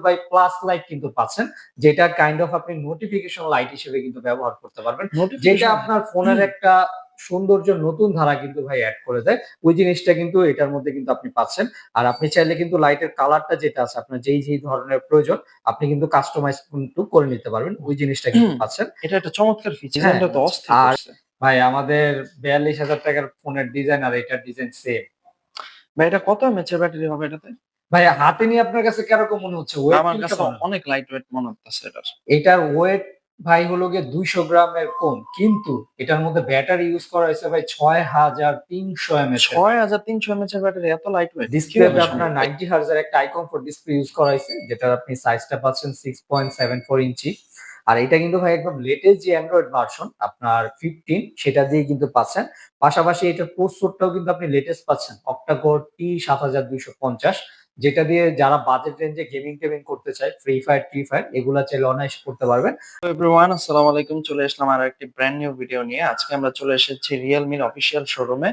ভাই plus light কিন্তু পাচ্ছেন যেটা কাইন্ড অফ আপনি নোটিফিকেশন লাইট হিসেবে কিন্তু ব্যবহার করতে পারবেন। যেটা আপনার ফোনের একটা সৌন্দর্য নতুন ধারা কিন্তু ভাই অ্যাড করে দেয়। ওই জিনিসটা কিন্তু এটার মধ্যে কিন্তু আপনি পাচ্ছেন। আর আপনি চাইলে কিন্তু লাইটের কালারটা যেটা আছে আপনার যেই যেই ধরনের প্রয়োজন আপনি কিন্তু কাস্টমাইজ কিন্তু করে নিতে পারবেন। ওই জিনিসটা কিন্তু পাচ্ছেন। এটা একটা চমৎকার ফিচার হ্যাঁ, আর- ভাই আমাদের বিয়াল্লিশ হাজার টাকার ফোনের ডিজাইন আর এটার ডিজাইন সেম ভাই এটা কত এমএএইচ এর ব্যাটারি হবে এটাতে? ভাই হাতে নিয়ে আপনার কাছে কীরকম মনে হচ্ছে? আমার কাছে অনেক লাইট ওয়েট মনে হচ্ছে এটার। এটার ওয়েট ভাই হলো গিয়ে দুইশো গ্রামের কম কিন্তু এটার মধ্যে ব্যাটারি ইউজ করা হয়েছে ভাই ছয় হাজার তিনশো এমএচ ছয় হাজার তিনশো এমএএইচ এর ব্যাটারি এত লাইট ওয়েট ডিসপ্লেতে আপনার নাইনটি হার্জের একটা আইকন ফর ডিসপ্লে ইউজ করা হয়েছে যেটার আপনি সাইজটা পাচ্ছেন six point seven four inch আর এটা কিন্তু ভাই একদম লেটেস্ট যে অ্যান্ড্রয়েড ভার্সন আপনার ফিফটিন সেটা দিয়ে কিন্তু পাচ্ছেন। পাশাপাশি এটার প্রসেসরটাও কিন্তু আপনি লেটেস্ট পাচ্ছেন অক্টাকোর টি সাত হাজার দুইশো পঞ্চাশ। যেটা দিয়ে যারা বাজেট রেঞ্জে গেমিং টেমিং করতে চায় ফ্রি ফায়ার ফ্রি ফায়ার এগুলা চাইলে অনায়াস করতে পারবেন। এভরিওয়ান আসসালামু আলাইকুম। চলে আসলাম আর একটি ব্র্যান্ড নিউ ভিডিও নিয়ে। আজকে আমরা চলে এসেছি রিয়েলমির অফিসিয়াল শোরুমে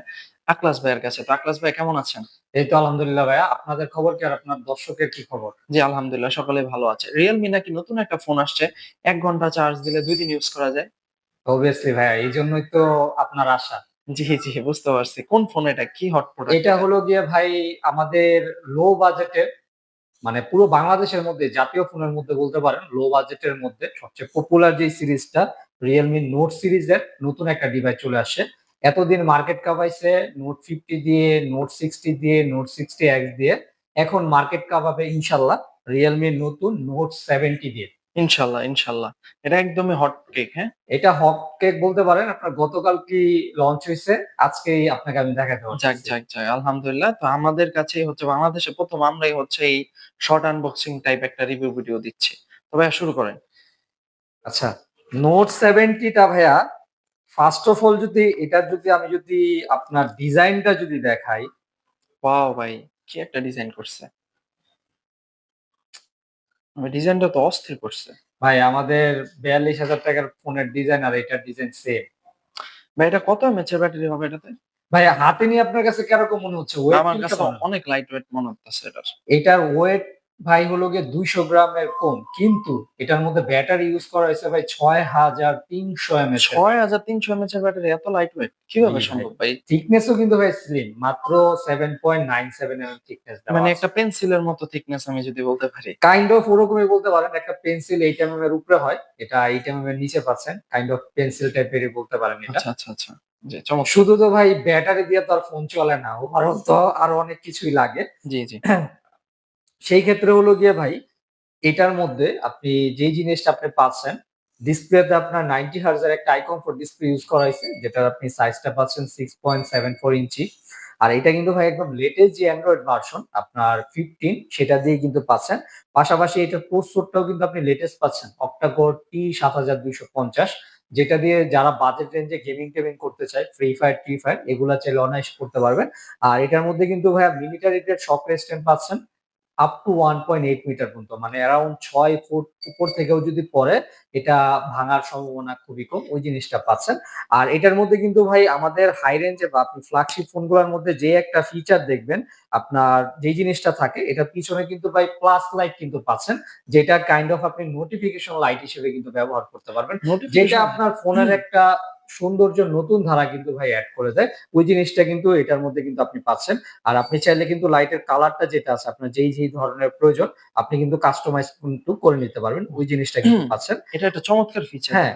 আকলাস ভাইয়ের কাছে। তো আকলাস ভাই কেমন আছেন? এই তো আলহামদুলিল্লাহ ভাইয়া। আপনাদের খবর কি আর আপনার দর্শকের কি খবর? জি আলহামদুলিল্লাহ সকলে ভালো আছে। রিয়েলমি নাকি নতুন একটা ফোন আসছে? এক ঘণ্টা চার্জ দিলে দুই দিন ইউজ করা যায়? অবভিয়াসলি ভাইয়া এই জন্যই তো আপনার আশা। জি জি বুঝতে পারছি। কোন ফোন এটা? কি হট প্রোডাক্ট এটা হলো গিয়ে ভাই আমাদের লো বাজেটের মানে পুরো বাংলাদেশের মধ্যে জাতীয় ফোনের মধ্যে বলতে পারেন লো বাজেটের মধ্যে সবচেয়ে পপুলার যে সিরিজটা রিয়েলমি নোট সিরিজের নতুন একটা ডিভাইস চলে আসে। এতদিন মার্কেট কাপাইছে নোট ফিফটি দিয়ে নোট সিক্সটি দিয়ে নোট সিক্সটি এক্স দিয়ে। এখন মার্কেট কাপাবে ইনশাল্লাহ রিয়েলমির নতুন নোট সেভেন্টি দিয়ে। ইনশাল্লাহ ইনশাল্লাহ। এটা একদমই হট কেক হ্যাঁ? এটা হট কেক বলতে পারেন আপনার গতকাল কি লঞ্চ হয়েছে? আজকেই আপনাকে আমি দেখাতে যাক পারছি। যাক যাক আলহামদুলিল্লাহ। তো আমাদের কাছেই হচ্ছে বাংলাদেশে প্রথম আমরাই হচ্ছে এই শর্ট আনবক্সিং টাইপ একটা রিভিউ ভিডিও দিচ্ছি। তো ভাইয়া শুরু করেন। আচ্ছা নোট সেভেন্টিটা ভাইয়া ফার্স্ট অফ অল যদি এটার যদি আমি যদি আপনার ডিজাইনটা যদি দেখাই। ওয়াও ভাই কি একটা ডিজাইন করছে। ডিজাইনটা তো অস্থির করছে। ভাই আমাদের বিয়াল্লিশ হাজার টাকার ফোনের ডিজাইন আর এটার ডিজাইন সেম ভাই এটা কত এমএচ এর ব্যাটারি হবে এটাতে? ভাই হাতে নিয়ে আপনার কাছে কীরকম মনে হচ্ছে? আমার কাছে অনেক লাইট ওয়েট মনে হচ্ছে এটার। এটার ওয়েট ভাই হলো গিয়ে দুইশো গ্রামের কম কিন্তু এটার মধ্যে ব্যাটারি ইউজ করা হয়েছে ভাই ছয় হাজার তিনশো এমএচ ছয় হাজার তিনশো এমএএইচ এর ব্যাটারি এত লাইট ওয়েট কীভাবে। সম্ভব ভাই? থিকনেসও কিন্তু ভাই স্লিম মাত্র seven point nine seven M thickness মানে একটা পেন্সিলের মতো থিকনেস আমি যদি বলতে পারি। কাইন্ড অফ ওরকমই বলতে পারেন একটা পেন্সিল এইট এম এম এর উপরে হয় এটা এইট এম এম এর নিচে পাচ্ছেন কাইন্ড অফ পেন্সিল টাইপেরই বলতে পারেন এটা। আচ্ছা আচ্ছা আচ্ছা শুধু তো ভাই ব্যাটারি দিয়ে তো আর ফোন চলে না ওভারঅল তো আরও অনেক কিছুই লাগে। জি জি। সেই ক্ষেত্রে হলো গিয়ে ভাই, এটার মধ্যে আপনি যেই জিনিসটা আপনি পাচ্ছেন, ডিসপ্লেতে আপনার নাইনটি হার্জের একটা আইকন ফর ডিসপ্লে ইউজ করা হয়েছে, যেটার আপনি সাইজটা পাচ্ছেন six point seven four inch আর এটা কিন্তু ভাই একদম লেটেস্ট যে অ্যান্ড্রয়েড ভার্সন আপনার ফিফটিন সেটা দিয়ে কিন্তু পাচ্ছেন। পাশাপাশি এটার প্রসেসরটাও কিন্তু আপনি লেটেস্ট পাচ্ছেন অক্টাকোর টি সাত হাজার দুইশো পঞ্চাশ, যেটা দিয়ে যারা বাজেট রেঞ্জে গেমিং টেমিং করতে চায় ফ্রি ফায়ার ফ্রি ফায়ার এগুলা চাইলে অনায়াস করতে পারবেন। আর এটার মধ্যে কিন্তু ভাইয়া মিলিটারি শক রেস্টেন্ট পাচ্ছেন। Up to one point eight metre পর্যন্ত মানে অ্যারাউন্ড ছয় ফুট উপর থেকেও যদি পড়ে এটা ভাঙার সম্ভাবনা খুবই কম ওই জিনিসটা পাচ্ছেন। আর এটার মধ্যে কিন্তু ভাই আমাদের হাই রেঞ্জে বা আপনি ফ্ল্যাগশিপ ফোনগুলোর মধ্যে যে একটা ফিচার দেখবেন আপনার যে জিনিসটা থাকে এটার পিছনে কিন্তু ভাই প্লাস লাইট কিন্তু পাচ্ছেন যেটা কাইন্ড অফ আপনি নোটিফিকেশন লাইট হিসেবে কিন্তু ব্যবহার করতে পারবেন। যেটা আপনার ফোনের একটা সৌন্দর্য নতুন ধারা কিন্তু ভাই অ্যাড করে দেয়। ওই জিনিসটা কিন্তু এটার মধ্যে কিন্তু আপনি পাচ্ছেন। আর আপনি চাইলে কিন্তু লাইটের কালারটা যেটা আছে আপনার যেই যেই ধরনের প্রয়োজন আপনি কিন্তু কাস্টমাইজ কিন্তু করে নিতে পারবেন। ওই জিনিসটা কিন্তু পাচ্ছেন। এটা একটা চমৎকার ফিচার হ্যাঁ।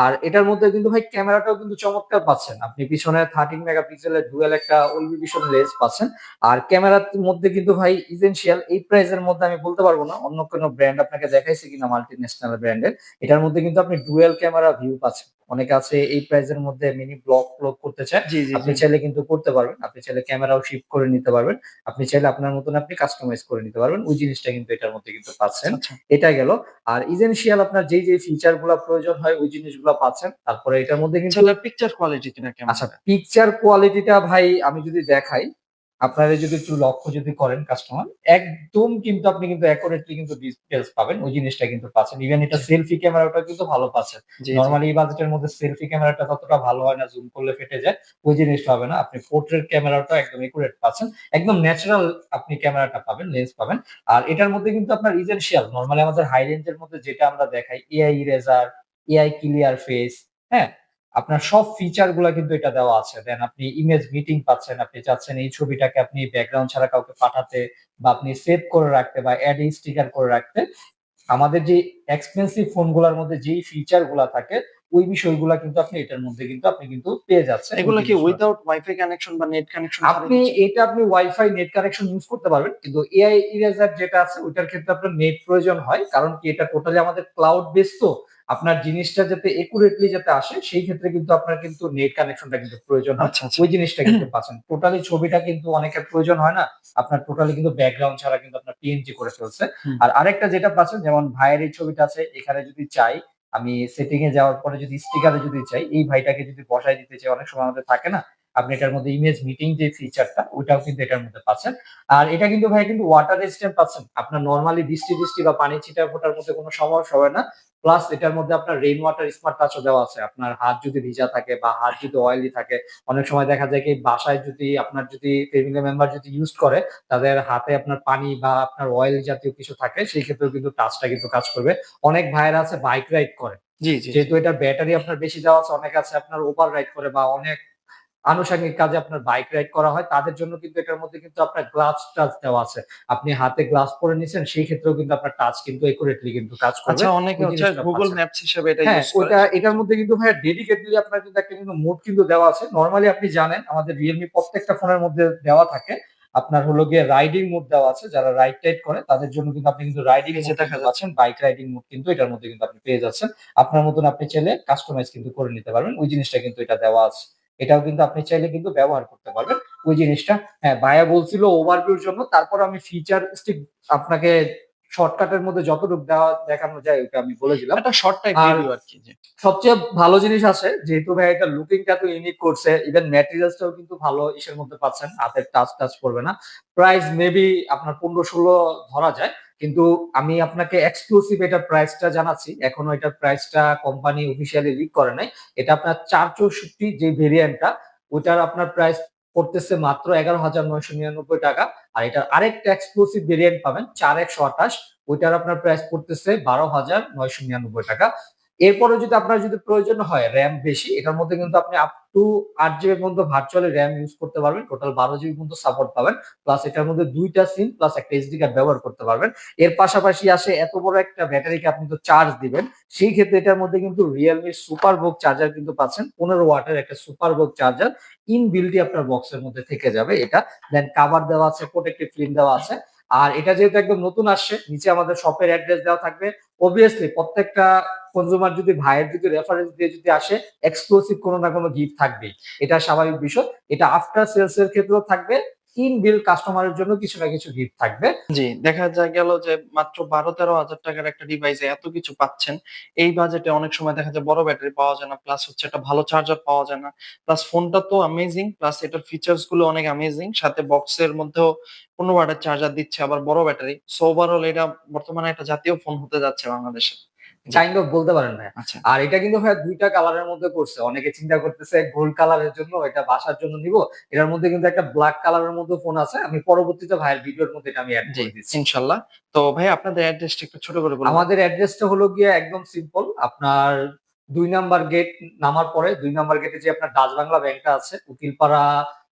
আর এটার মধ্যে কিন্তু ভাই ক্যামেরাটাও কিন্তু চমৎকার পাচ্ছেন। আপনি পিছনে থার্টিন মেগাপিক্সেলের ডুয়েল একটা ওলবি ভিশন লেন্স পাচ্ছেন। আর ক্যামেরার মধ্যে কিন্তু ভাই ইজেন্সিয়াল এই প্রাইসের মধ্যে আমি বলতে পারব না। অন্য কোনো ব্র্যান্ড আপনাকে দেখাইছে কিনা মাল্টি ন্যাশনাল ব্র্যান্ডের এটার মধ্যে কিন্তু আপনি ডুয়েল ক্যামেরা ভিউ পাচ্ছেন। অনেকে আছে এই প্রাইসের মধ্যে মিনি ব্লগ ব্লগ করতে চায়। আপনি চাইলে কিন্তু করতে পারবেন। আপনি চাইলে ক্যামেরাও শিফট করে নিতে পারবেন। আপনি চাইলে আপনার মতন আপনি কাস্টমাইজ করে নিতে পারবেন। ওই জিনিসটা কিন্তু এটার মধ্যে কিন্তু পাচ্ছেন। আচ্ছা এটা গেল। আর ইসেনশিয়াল আপনার যেই যেই ফিচারগুলা প্রয়োজন হয় ওই জিনিসগুলো পাচ্ছেন। তারপরে এটার মধ্যে কিন্তু আচ্ছা পিকচার কোয়ালিটি কিনা আচ্ছা পিকচার কোয়ালিটিটা ভাই আমি যদি দেখাই আপনারা যদি একটু লক্ষ্য যদি করেন কাস্টমার একদম কিন্তু আপনি কিন্তু অ্যাকুরেটলি কিন্তু ডিটেইলস পাবেন। ওই জিনিসটা কিন্তু পাচ্ছেন। ইভেন এটা সেলফি ক্যামেরাটা কিন্তু ভালো পাচ্ছেন। নরমালি এই বাজেটের মধ্যে সেলফি ক্যামেরাটা ততটা ভালো হয় না জুম করলে ফেটে যায়। ওই জিনিসটা হবে না। আপনি পোর্ট্রেট ক্যামেরাটা একদম একুরেট পাচ্ছেন। একদম ন্যাচারাল আপনি ক্যামেরাটা পাবেন লেন্স পাবেন। আর এটার মধ্যে কিন্তু আপনার ইজেনশিয়াল নরমালি আমাদের হাই রেঞ্জের মধ্যে যেটা আমরা দেখাই AI eraser AI clear face হ্যাঁ? আপনার সব ফিচারগুলা কিন্তু এটা দেওয়া আছে। দেন আপনি ইমেজ মিটিং পাচ্ছেন আপনি চাচ্ছেন এই ছবিটাকে আপনি ব্যাকগ্রাউন্ড ছাড়া কাউকে পাঠাতে বা আপনি সেভ করে রাখতে বা অ্যাড স্টিকার করে রাখতে। আমাদের যে এক্সপেন্সিভ ফোনগুলোর মধ্যে যেই ফিচারগুলা থাকে ওই বিষয়গুলা কিন্তু আপনি এটার মধ্যে কিন্তু আপনি কিন্তু পেয়ে যাচ্ছেন। এগুলো কি। উইদাউট ওয়াইফাই কানেকশন বা নেট কানেকশন আপনি এটা আপনি ওয়াইফাই নেট কানেকশন ইউজ করতে পারবেন কিন্তু এআই ইরেজার যেটা আছে ওইটার ক্ষেত্রে আপনার নেট প্রয়োজন হয়। কারণ কি এটা টোটালি আমাদের ক্লাউড বেস তো। আপনার জিনিসটা যাতে একুরেটলি যাতে আসে সেই ক্ষেত্রে কিন্তু আপনার কিন্তু নেট কানেকশনটা কিন্তু প্রয়োজন হয়। আচ্ছা আচ্ছা। ওই জিনিসটা কিন্তু পাচ্ছেন। টোটালি ছবিটা কিন্তু অনেকের প্রয়োজন হয় না। আপনার টোটালি কিন্তু ব্যাকগ্রাউন্ড ছাড়া কিন্তু আপনার পিএনজি করে ফেলছে। আর আরেকটা যেটা পাচ্ছেন যেমন ভাইয়ের এই ছবিটা আছে এখানে যদি চাই আমি সেটিং এ যাওয়ার পরে যদি স্টিকারে যদি চাই এই ভাইটাকে যদি বসাই দিতে চাই অনেক সময় আমাদের থাকে না আপনি এটার মধ্যে ইমেজ মিটিং যে ফিচারটা ওটাও কিন্তু এটার মধ্যে পাচ্ছেন। আর এটা কিন্তু ভাই কিন্তু ওয়াটার রেজিস্ট্যান্ট পাচ্ছেন। আপনার নরমালি বৃষ্টি বৃষ্টি বা পানি ছিটা ফোটার মধ্যে কোনো সমস্যা হবে না। প্লাস এটার মধ্যে আপনার রেইন ওয়াটার স্মার্ট টাচও দেওয়া আছে। আপনার হাত যদি ভিজা থাকে বা হাত যদি অয়েলি থাকে অনেক সময় দেখা যায় কি বাসায় যদি আপনার যদি ফ্যামিলি মেম্বার যদি ইউজ করে তাদের হাতে আপনার পানি বা আপনার অয়েল জাতীয় কিছু থাকে সেই ক্ষেত্রেও কিন্তু টাচটা কিন্তু কাজ করবে। অনেক ভাইয়েরা আছে বাইক রাইড করে। জি জি যেহেতু এটার ব্যাটারি আপনার বেশি দেওয়া আছে অনেক আছে আপনার ওভার রাইড করে বা অনেক আনুষঙ্গিক কাজে আপনার বাইক রাইড করা হয় তাদের জন্য কিন্তু এটার মধ্যে কিন্তু আপনার গ্লাভস টাচ দেওয়া আছে। আপনি হাতে গ্লাভস পরে নিছেন সেই ক্ষেত্রেও কিন্তু আপনার টাচ কিন্তু একুরেটলি কিন্তু কাজ করবে। আচ্ছা অনেকে হচ্ছে গুগল ম্যাপস হিসেবে এটা হ্যাঁ ইউজ করে। ওটা এটার মধ্যে কিন্তু ভাই ডেডিকেটলি আপনার কিন্তু একটা কিন্তু মোড কিন্তু দেওয়া আছে। নরমালি আপনি জানেন আমাদের রিয়েলমি প্রত্যেকটা ফোনের মধ্যে দেওয়া থাকে। আপনার হলো গিয়ে রাইডিং মোড দেওয়া আছে। যারা রাইড টাইড করে তাদের জন্য কিন্তু আপনি কিন্তু রাইডিং দেখা দেখা যাচ্ছেন বাইক রাইডিং মোড কিন্তু এটার মধ্যে কিন্তু আপনি পেয়ে যাচ্ছেন। আপনার মতন আপনি চাইলে কাস্টমাইজ কিন্তু করে নিতে পারবেন। ওই জিনিসটা কিন্তু এটা দেওয়া আছে। এটাও কিন্তু আপনি চাইলে কিন্তু ব্যবহার করতে পারবেন। ওই জিনিসটা হ্যাঁ ভাইয়া বলছিল ওভারভিউর জন্য তারপর আমি ফিচার স্টিক আপনাকে শর্টকাটের মধ্যে যতটুকু দেওয়া দেখানো যায় ওটা আমি বলে দিলাম। একটা শর্ট টাইপ আর- ভিডিও আর কি। সবচেয়ে ভালো জিনিস আছে যেহেতু ভাই এটা লুকিংটা এত ইউনিক করছে ইভেন ম্যাটেরিয়ালসটাও কিন্তু ভালো ইসের মধ্যে পাচ্ছেন হাতের টাচ টাচ করবে না। প্রাইস মেবি আপনার পনেরো ষোলো ধরা যায় কিন্তু আমি আপনাকে এক্সক্লুসিভ এটা প্রাইসটা জানাচ্ছি। এখনও এটার প্রাইসটা কোম্পানি অফিসিয়ালি লিক করে নাই। এটা আপনার চার চৌষট্টি যে ভেরিয়েন্টটা ওটার আপনার প্রাইস পড়তেছে মাত্র এগারো হাজার নয়শো নিরানব্বই টাকা। আর এটার আরেকটা এক্সক্লুসিভ ভেরিয়েন্ট পাবেন, চার একশো আঠাশ, ওইটার আপনার প্রাইস পড়তেছে বারো হাজার নয়শো নিরানব্বই টাকা। এরপরে যদি আপনার যদি প্রয়োজন হয় র্যাম বেশি, এটার মধ্যে কিন্তু আপনি আপ টু আট জিবি মধ্যে ভার্চুয়ালি র্যাম ইউজ করতে পারবেন। টোটাল বারো জিবি পর্যন্ত সাপোর্ট পাবেন। প্লাস এটার মধ্যে দুইটা সিম প্লাস একটা এসডি কার্ড ব্যবহার করতে পারবেন। এর পাশাপাশি আসে এত বড় একটা ব্যাটারিকে আপনি তো চার্জ দিবেন। সেই ক্ষেত্রে এটার মধ্যে কিন্তু রিয়েলমি সুপার বুক চার্জার কিন্তু পাচ্ছেন। পনেরো ওয়াটের একটা সুপার বুক চার্জার ইন বিল্ডই আপনার বক্সের মধ্যে থেকে যাবে এটা। দেন কাভার দেওয়া আছে প্রোটেক্টিভ ফিল্ম দেওয়া আছে। আর এটা যেহেতু একদম নতুন আসছে, নিচে আমাদের শপের অ্যাড্রেস দেওয়া থাকবে। অবভিয়াসলি প্রত্যেকটা কনজুমার যদি ভাইয়ের যদি রেফারেন্স দিয়ে যদি আসে এক্সক্লুসিভ কোনো না কোনো গিফট থাকবে এটা স্বাভাবিক বিষয়। এটা আফটার সেলস এর ক্ষেত্রেও থাকবে। ইন বিল কাস্টমারের জন্য কিছু না কিছু গিফট থাকবে। জি, দেখা যায় গেল যে মাত্র বারো তেরো হাজার টাকার একটা ডিভাইসে এত কিছু পাচ্ছেন। এই বাজেটে অনেক সময় দেখা যায় বড় ব্যাটারি পাওয়া যায় না প্লাস হচ্ছে একটা ভালো চার্জার পাওয়া যায় না। প্লাস ফোনটা তো অ্যামেজিং প্লাস এটার ফিচার্সগুলো অনেক অ্যামেজিং সাথে বক্সের মধ্যেও পনেরো ওয়াটের চার্জার দিচ্ছে আবার বড় ব্যাটারি সো ওভারঅল এটা বর্তমানে একটা জাতীয় ফোন হতে যাচ্ছে বাংলাদেশে। কাইন্ড অফ বলতে পারেন ভাই আচ্ছা। আর এটা কিন্তু ভাই দুইটা কালারের মধ্যে করছে অনেকে চিন্তা করতেছে গোল্ড কালারের জন্য এটা বাসার জন্য নিব। এটার মধ্যে কিন্তু একটা ব্ল্যাক কালারের মধ্যে ফোন আছে। আমি পরবর্তীতে ভাইয়ের ভিডিওর মধ্যে এটা আমি অ্যাড করে দিচ্ছি। ইনশাল্লাহ। তো ভাই আপনাদের অ্যাড্রেসটা একটু ছোট করে বলুন। আমাদের অ্যাড্রেসটা হলো গিয়ে একদম সিম্পল আপনার দুই নাম্বার গেট নামার পরে দুই নাম্বার গেটে যে আপনার ডাচ বাংলা ব্যাংকটা আছে উকিলপাড়া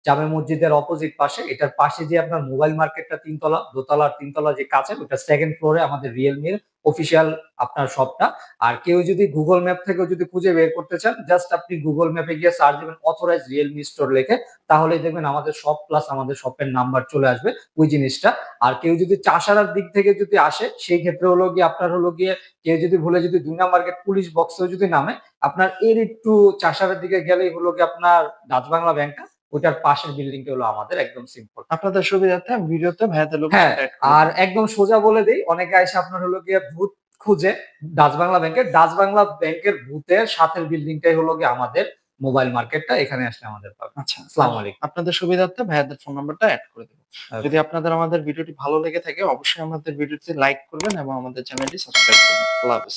জামে মসজিদের অপোজিট পাশে, এটার পাশে যে আপনার মোবাইল মার্কেটটা তিনতলা দোতলা তিনতলা যে কাছে, ওটা সেকেন্ড ফ্লোরে আমাদের রিয়েলমির অফিসিয়াল আপনার শপটা আর কেউ যদি গুগল ম্যাপ থেকেও যদি খুঁজে বের করতে চান জাস্ট আপনি গুগল ম্যাপে গিয়ে সার্চ দেবেন অথরাইজ রিয়েলমি স্টোর লিখে, তাহলেই দেখবেন আমাদের শপ প্লাস আমাদের শপের নাম্বার চলে আসবে ওই জিনিসটা। আর কেউ যদি চাষারার দিক থেকে যদি আসে, সেই ক্ষেত্রে হলো গিয়ে, আপনার হলো গিয়ে কেউ যদি ভুলে যদি দুই নাম্বার গেট পুলিশ বক্সেও যদি নামে, আপনার এর একটু চাষারার দিকে গেলেই হলো গিয়ে আপনার ডাচ বাংলা ব্যাংকটা ওটার পাশের বিল্ডিংটা হলো আমাদের একদম সিম্পল আপনাদের সুবিধার্থে ভিডিওতে ভাইয়াদের লোক হ্যাঁ আর একদম সোজা বলে দেই অনেকে এসে আপনার হলো গিয়ে ভূত খুঁজে ডাচ বাংলা ব্যাংকের ডাচ বাংলা ব্যাংকের ভূতের সাথের বিল্ডিংটাই হলো গিয়ে আমাদের মোবাইল মার্কেটটা এখানে আসলে আমাদের পাবেন আচ্ছা আসসালামু আলাইকুম। আপনাদের সুবিধার্থে ভাইয়াদের ফোন নাম্বারটা অ্যাড করে দেবো। যদি আপনাদের আমাদের ভিডিওটি ভালো লেগে থাকে অবশ্যই আমাদের ভিডিওতে লাইক করবেন এবং আমাদের চ্যানেলটি সাবস্ক্রাইব করবেন। আল্লাহ হাফেজ।